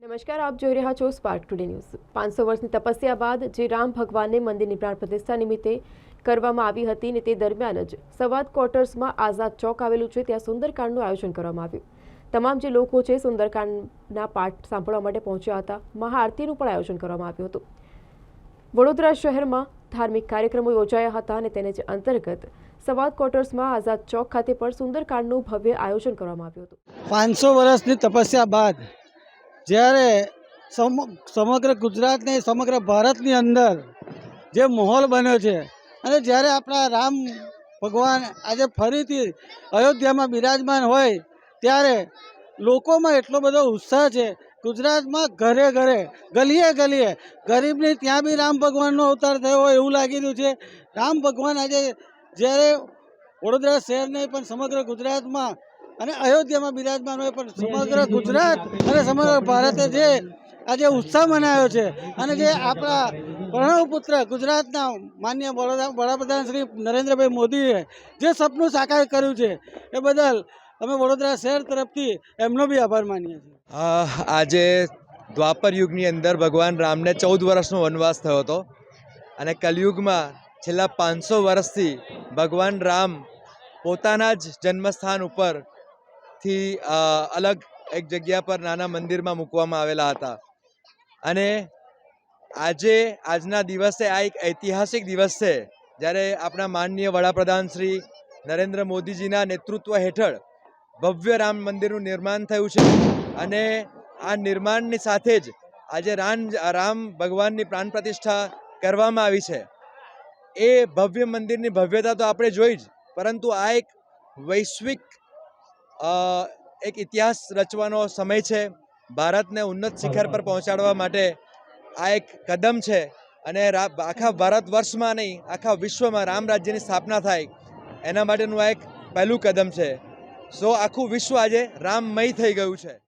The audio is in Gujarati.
નમસ્કાર, આપ જોઈ રહ્યા છો સ્પાર્ક ટુડે ન્યૂઝ પાંચસો વર્ષની તપસ્યા બાદ જે રામ ભગવાનને મંદિરની પ્રાણ પ્રતિષ્ઠા નિમિત્તે કરવામાં આવી હતી ને તે દરમિયાન જ સવાદ ક્વાર્ટર્સમાં આઝાદ ચોક આવેલું છે. ત્યાં સુંદરકાંડનું આયોજન કરવામાં આવ્યું. તમામ જે લોકો છે સુંદરકાંડના પાઠ સાંભળવા માટે પહોંચ્યા હતા. મહાઆરતીનું પણ આયોજન કરવામાં આવ્યું હતું. વડોદરા શહેરમાં ધાર્મિક કાર્યક્રમો યોજાયા હતા અને તેને અંતર્ગત સવાદ ક્વાર્ટર્સમાં આઝાદ ચોક ખાતે પણ સુંદરકાંડનું ભવ્ય આયોજન કરવામાં આવ્યું હતું. પાંચસો વર્ષની તપસ્યા બાદ જ્યારે સમ, સમગ્ર ગુજરાતને, સમગ્ર ભારતની અંદર જે માહોલ બન્યો છે અને જ્યારે આપણા રામ ભગવાન આજે ફરીથી અયોધ્યામાં બિરાજમાન હોય, ત્યારે લોકોમાં એટલો બધો ઉત્સાહ છે. ગુજરાતમાં ઘરે ઘરે, ગલીએ ગલીએ ગરીબની ત્યાં બી રામ ભગવાનનો અવતાર થયો હોય એવું લાગી રહ્યું છે. રામ ભગવાન આજે જ્યારે વડોદરા શહેર નહીં, પણ સમગ્ર ગુજરાતમાં અને અયોધ્યામાં બિરાજમાન હોય પણ સમગ્ર ગુજરાત અને સમગ્ર ભારતે જે આજે ઉત્સાહ મનાવ્યો છે અને જે આપણા પ્રણવપુત્ર ગુજરાતના માન્ય વડા વડાપ્રધાન શ્રી નરેન્દ્રભાઈ મોદીએ જે સપનું સાકાર કર્યું છે એ બદલ અમે વડોદરા શહેર તરફથી એમનો બી આભાર માનીએ છીએ. આજે દ્વાપર યુગની અંદર ભગવાન રામને ચૌદ વર્ષનો વનવાસ થયો હતો અને કલયુગમાં છેલ્લા પાંચસો વર્ષથી ભગવાન રામ પોતાના જ જન્મસ્થાન ઉપરથી અ, અલગ એક જગ્યા પર નાના મંદિરમાં મૂકવામાં આવેલા હતા. અને આજે આજના દિવસે આ એક ઐતિહાસિક દિવસ છે. જ્યારે આપણા માનનીય વડાપ્રધાન શ્રી નરેન્દ્ર મોદીજીના નેતૃત્વ હેઠળ ભવ્ય રામ મંદિરનું નિર્માણ થયું છે અને આ નિર્માણની સાથે જ આજે રામ રામ ભગવાનની પ્રાણ પ્રતિષ્ઠા કરવામાં આવી છે. એ ભવ્ય મંદિરની ભવ્યતા તો આપણે જોઈ જ પરંતુ આ એક વૈશ્વિક એક ઇતિહાસ રચવાનો સમય છે ભારતને ઉન્નત શિખર પર પહોંચાડવા માટે. આ એક કદમ છે અને આખા ભારત વર્ષમાં નહીં, આખા વિશ્વમાં રામ રાજ્યની સ્થાપના થાય. એના માટેનું આ એક પહેલું કદમ છે. સો, આખું વિશ્વ આજે રામમય થઈ ગયું છે.